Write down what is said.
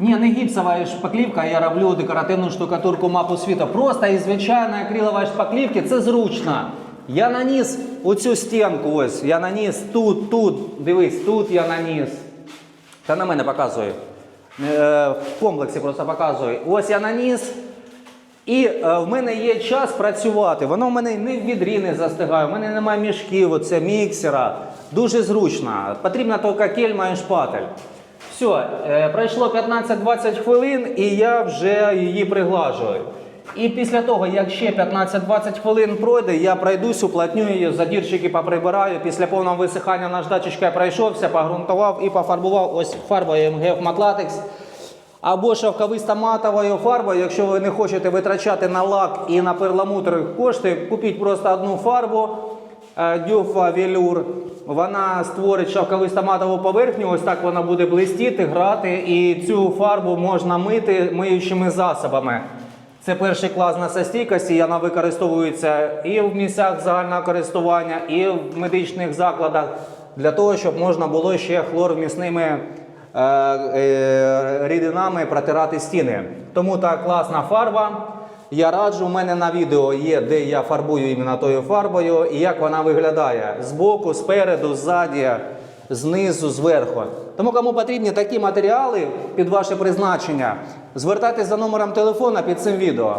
Ні, не гіпсова шпаклівка, я роблю декоративну штукатурку мапу світу. Просто і звичайна акрилова шпаклівки це зручно. Я наніс оцю стінку, ось, я наніс тут, тут, дивись, тут я наніс. Та на мене показує. Е, в комплексі просто показує. Ось я наніс. І е, в мене є час працювати. Воно в мене не в відрі не застигає, в мене немає мішків, оце міксера. Дуже зручно. Потрібна тільки кельма і шпатель. Все, е, пройшло 15-20 хвилин і я вже її приглажую. І після того, як ще 15-20 хвилин пройде, я пройдусь, уплотню її, задірчики поприбираю. Після повного висихання наждачечка я пройшовся, погрунтував і пофарбував ось фарбою МГФ Матлатекс. Або шовковиста матовою фарбою, якщо ви не хочете витрачати на лак і на перламутр кошти, купіть просто одну фарбу е, дюфа велюр. Вона створить шовковисто матову поверхню, ось так вона буде блистіти, грати, і цю фарбу можна мити миючими засобами. Це перший клас насостійкості, вона використовується і в місцях загального користування, і в медичних закладах для того, щоб можна було ще хлорвмісними е, е, рідинами протирати стіни. Тому та класна фарба. Я раджу, у мене на відео є, де я фарбую іменно тою фарбою, і як вона виглядає збоку, спереду, ззаді, знизу, зверху. Тому кому потрібні такі матеріали під ваше призначення, звертайтеся за номером телефона під цим відео.